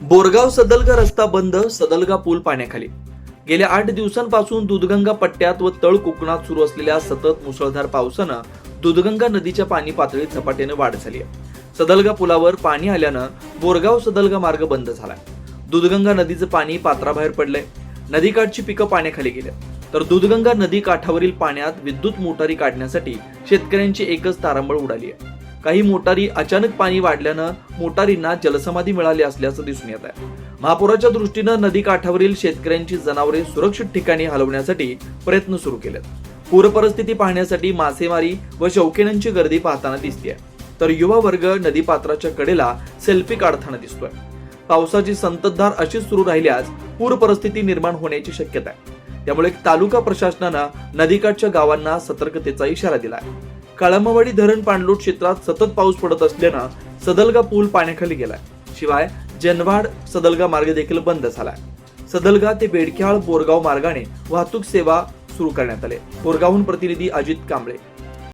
बोरगाव सदलगा रस्ता बंद सदलगा पूल पाण्याखाली. गेल्या आठ दिवसांपासून दूधगंगा पट्ट्यात व तळ कोकणात सुरू असलेल्या सतत मुसळधार पावसानं दुधगंगा नदीच्या पाणी पातळीत झपाट्याने वाढ झाली आहे. सदलगा पुलावर पाणी आल्यानं बोरगाव सदलगा मार्ग बंद झाला दुधगंगा नदीचं पाणी पात्राबाहेर पडलंय. नदीकाठची पिकं पाण्याखाली गेली तर दूधगंगा नदी काठावरील पाण्यात विद्युत मोटारी काढण्यासाठी शेतकऱ्यांची एकच तारांबळ उडाली आहे. काही मोटारी अचानक पाणी वाढल्यानं मोटारींना जलसमाधी मिळाली असल्याचं दिसून येत आहे. महापुराच्या दृष्टीनं नदी काठावरील शेतकऱ्यांची जनावरे सुरक्षित ठिकाणी हलवण्यासाठी प्रयत्न सुरू केलेत. पूर परिस्थिती पाहण्यासाठी मासेमारी व शौकीनांची गर्दी पाहताना दिसतेय. तर युवा वर्ग नदीपात्राच्या कडेला सेल्फी काढताना दिसतोय. पावसाची संततधार अशीच सुरू राहिल्यास पूर परिस्थिती निर्माण होण्याची शक्यता आहे. त्यामुळे तालुका प्रशासनानं नदीकाठच्या गावांना सतर्कतेचा इशारा दिलाय. कळमवाडी धरण पाणलोट क्षेत्रात सतत पाऊस पडत असल्यानं सदलगा पूल पाण्याखाली गेलाय. शिवाय जनवाड सदलगा मार्ग देखील बंद झालाय. सदलगा ते बेडख्याळ बोरगाव मार्गाने वाहतूक सेवा सुरू करण्यात आले. बोरगावहून प्रतिनिधी अजित कांबळे.